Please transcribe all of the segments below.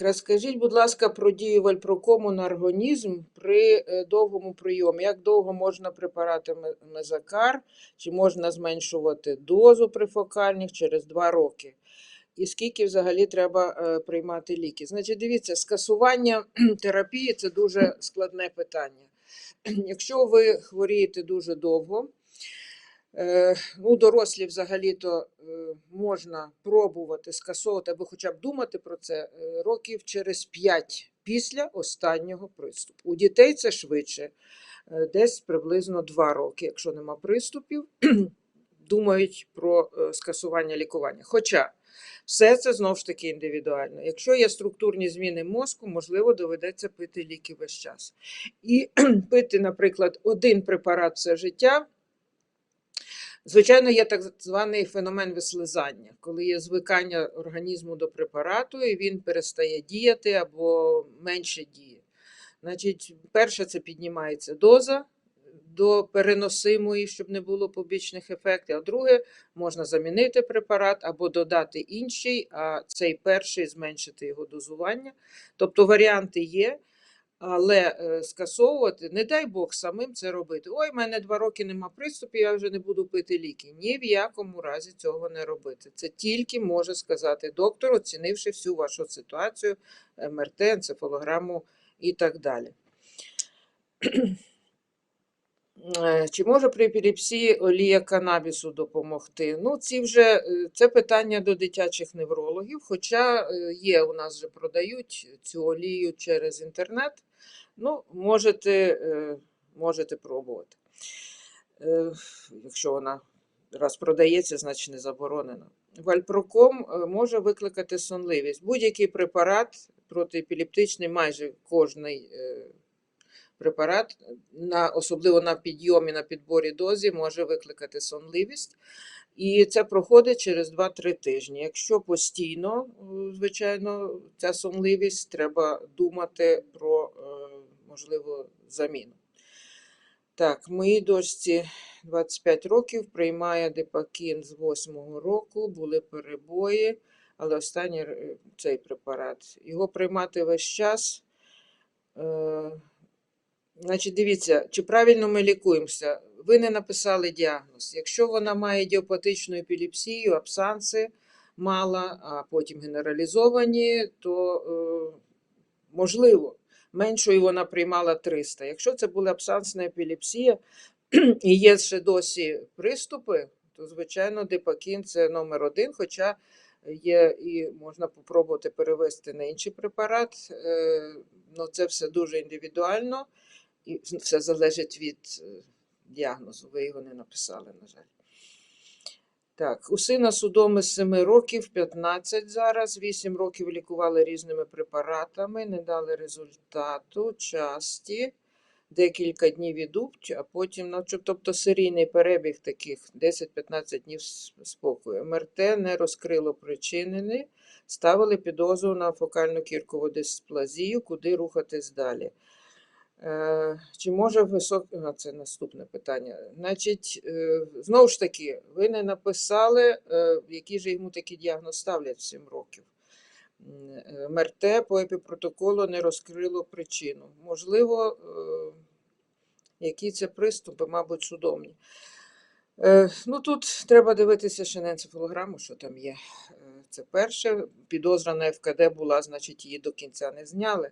Розкажіть, будь ласка, про дію вальпрокому на організм при е, довгому прийомі. Як довго можна препарати ме- мезакар, чи можна зменшувати дозу при фокальних через 2 роки? І скільки взагалі треба е, приймати ліки? Значить, дивіться, скасування терапії це дуже складне питання. Якщо ви хворієте дуже довго, Ну, дорослі взагалі-то е, можна пробувати скасовувати або хоча б думати про це е, років через 5 після останнього приступу. У дітей це швидше, е, десь приблизно 2 роки, якщо нема приступів, думають про е, скасування лікування. Хоча все це знову ж таки індивідуально. Якщо є структурні зміни мозку, можливо, доведеться пити ліки весь час. І пити, наприклад, один препарат все життя. Звичайно, є так званий феномен вислизання, коли є звикання організму до препарату, і він перестає діяти або менше діє. Значить, перше, це піднімається доза до переносимої, щоб не було побічних ефектів. А друге, можна замінити препарат або додати інший, а цей перший зменшити його дозування. Тобто варіанти є. Але е, скасовувати, не дай Бог самим це робити. Ой, в мене два роки нема приступів, я вже не буду пити ліки. Ні в якому разі цього не робити. Це тільки може сказати доктор, оцінивши всю вашу ситуацію, МРТ, енцефалограму і так далі. Е, Чи може при епілепсії олія канабісу допомогти? Ну, ці вже е, це питання до дитячих неврологів, хоча е, є у нас вже продають цю олію через інтернет. Ну, можете, можете пробувати. Якщо вона раз продається, значить не заборонена. Вальпроком може викликати сонливість. Будь-який препарат протиепілептичний, майже кожний препарат, на, особливо на підйомі, на підборі дозі, може викликати сонливість. І це проходить через 2-3 тижні. Якщо постійно, е, звичайно, ця сонливість, треба думати про е, можливу заміну. Так, моїй дочці 25 років, приймає депакін з 8-го року, були перебої, але останній цей препарат. Його приймати весь час. Значить, дивіться, чи правильно ми лікуємося? Ви не написали діагноз. Якщо вона має ідіопатичну епілепсію, абсанси мала, а потім генералізовані, то е, можливо, меншою вона приймала 300. Якщо це була абсансна епілепсія і є ще досі приступи, то звичайно депакін це номер один, хоча є і можна попробувати перевести на інший препарат. Е, Ну, це все дуже індивідуально і все залежить від е, діагнозу. Ви його не написали, на жаль. Так, у сина судоми з 7 років, 15 зараз, 8 років лікували різними препаратами, не дали результату, часті, декілька днів ідуть, а потім, ну, тобто серійний перебіг таких 10-15 днів спокою. МРТ не розкрило причинений, ставили підозру на фокальну кіркову дисплазію, куди рухатись далі. Е, Чи може висок... а, це наступне питання. Значить, е, знову ж таки, ви не написали, е, який же йому такий діагноз ставлять в 7 років. МРТ по епіпротоколу не розкрило причину. Можливо, які це приступи, мабуть, судомні. Ну, тут треба дивитися ще на енцефалограму, що там є. Це перше. Підозра на ФКД була, значить, її до кінця не зняли.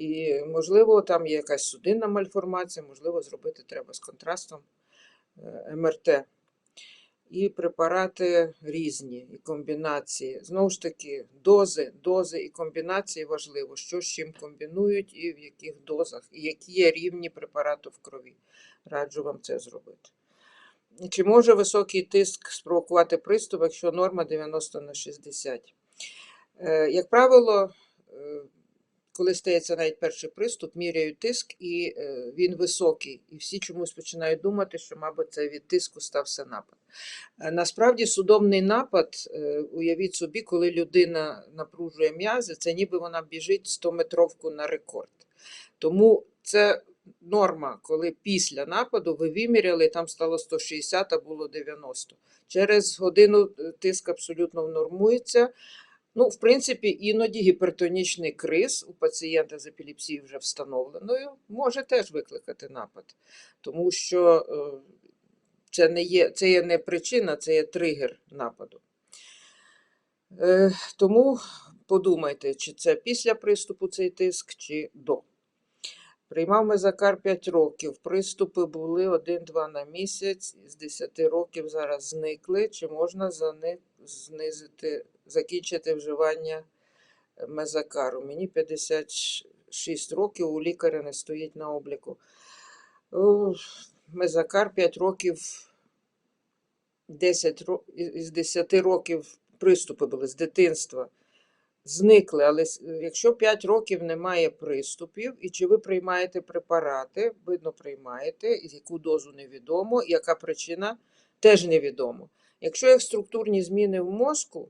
І, можливо, там є якась судинна мальформація, можливо, зробити треба з контрастом е, МРТ. І препарати різні, і комбінації. Знову ж таки, дози, дози і комбінації важливо, що з чим комбінують і в яких дозах, і які є рівні препарату в крові. Раджу вам це зробити. Чи може високий тиск спровокувати приступ, якщо норма 90 на 60? Е, Як правило, е, коли стається навіть перший приступ, міряють тиск, і е, він високий. І всі чомусь починають думати, що, мабуть, це від тиску стався напад. Е, Насправді, судомний напад, е, уявіть собі, коли людина напружує м'язи, це ніби вона біжить 100-метровку на рекорд. Тому це норма, коли після нападу ви виміряли, там стало 160, а було 90. Через годину тиск абсолютно внормується. Ну, в принципі, іноді гіпертонічний криз у пацієнта з епілепсією вже встановленою може теж викликати напад, тому що е, це не є, це є не причина, це є тригер нападу. Е, Тому подумайте, чи це після приступу цей тиск, чи до. Приймав мезакар 5 років. Приступи були 1-2 на місяць, з 10 років зараз зникли. Чи можна за знизити, закінчити вживання мезакару? Мені 56 років, у лікаря не стоїть на обліку. Мезакар 5 років, 10 ро- із- із 10 років приступи були з дитинства. Зникли, але якщо 5 років немає приступів, і чи ви приймаєте препарати, видно, приймаєте, яку дозу невідомо, яка причина теж невідомо. Якщо є структурні зміни в мозку,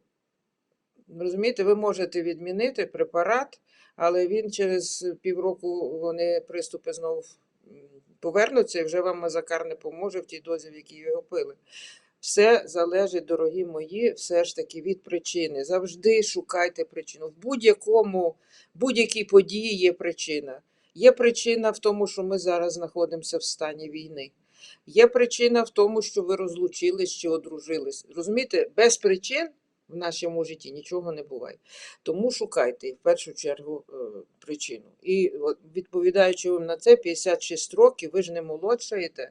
розумієте, ви можете відмінити препарат, але він через півроку вони приступи знову повернуться, і вже вам мазакар не поможе в тій дозі, в якій його пили. Все залежить, дорогі мої, все ж таки від причини. Завжди шукайте причину. В будь-якому, будь-якій події є причина. Є причина в тому, що ми зараз знаходимося в стані війни. Є причина в тому, що ви розлучились чи одружились. Розумієте, без причин в нашому житті нічого не буває. Тому шукайте в першу чергу е, причину. І відповідаючи вам на це, 56 років, ви ж не молодшаєте.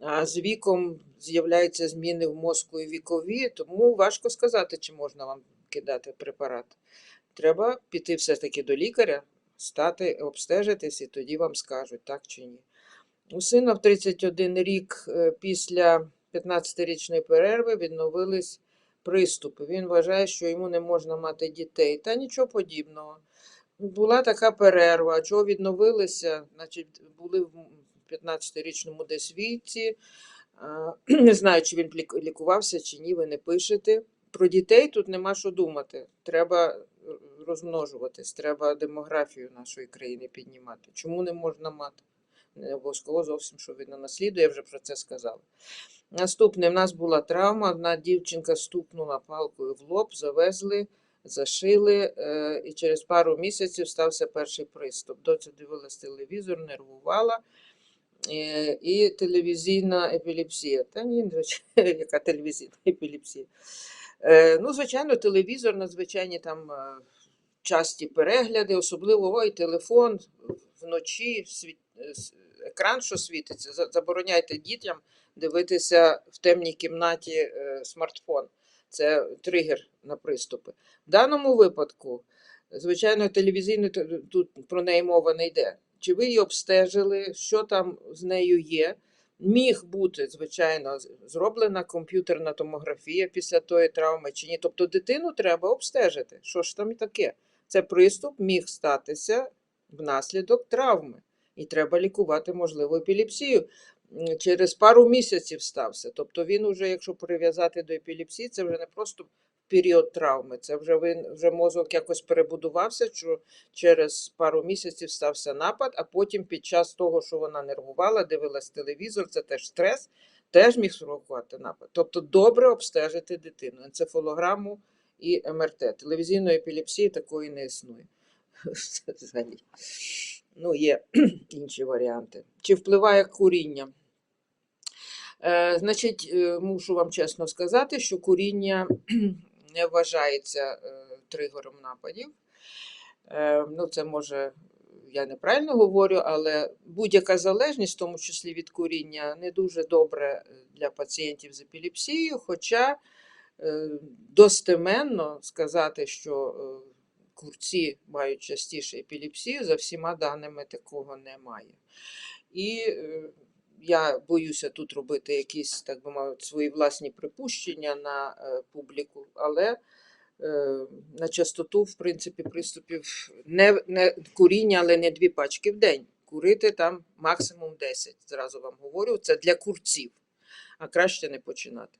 А з віком з'являються зміни в мозку і вікові, тому важко сказати, чи можна вам кидати препарат. Треба піти все-таки до лікаря, стати, обстежитись, і тоді вам скажуть, так чи ні. У сина в 31 рік е, після 15-річної перерви відновились приступи. Він вважає, що йому не можна мати дітей. Та нічого подібного. Була така перерва. Чого відновилися? Значить, були в 15-річному десь віці. Не знаю, чи він лікувався, чи ні, ви не пишете. Про дітей тут нема що думати. Треба е, розмножуватись, треба демографію нашої країни піднімати. Чому не можна мати? Не обов'язково зовсім, що він наслідує, я вже про це сказала. Наступне, в нас була травма. Одна дівчинка стукнула палкою в лоб, завезли, зашили, е, і через пару місяців стався перший приступ. Доця дивилась телевізор, нервувала. Е, І телевізійна епілепсія. Та ні, звичайно, яка телевізійна епілепсія. Е, Ну, звичайно, телевізор, надзвичайні там часті перегляди, особливо ой, телефон вночі, світ, екран, що світиться. Забороняйте дітям дивитися в темній кімнаті е, смартфон. Це тригер на приступи. В даному випадку, звичайно, телевізійно тут про неї мова не йде. Чи ви її обстежили, що там з нею є? Міг бути, звичайно, зроблена комп'ютерна томографія після тої травми чи ні. Тобто дитину треба обстежити. Що ж там таке? Це приступ міг статися внаслідок травми. І треба лікувати, можливо, епілепсію. Через пару місяців стався. Тобто він уже, якщо прив'язати до епілепсії, це вже не просто період травми, це вже він вже мозок якось перебудувався, що через пару місяців стався напад, а потім під час того, що вона нервувала, дивилась телевізор, це теж стрес, теж міг спровокувати напад. Тобто добре обстежити дитину, енцефалограму і МРТ. Телевізійної епілепсії такої не існує. Ну, є інші варіанти. Чи впливає куріння? Е, значить, е, мушу вам чесно сказати, що куріння не вважається е, тригером нападів. Е, ну, це може, я неправильно говорю, але будь-яка залежність, в тому числі від куріння, не дуже добре для пацієнтів з епілепсією, хоча е, достеменно сказати, що курці мають частіше епілепсію, за всіма даними такого немає. І е, я боюся тут робити якісь, так би мовити, свої власні припущення на е, публіку, але е, на частоту, в принципі, приступів не, не куріння, але не дві пачки в день. Курити там максимум 10, зразу вам говорю, це для курців, а краще не починати.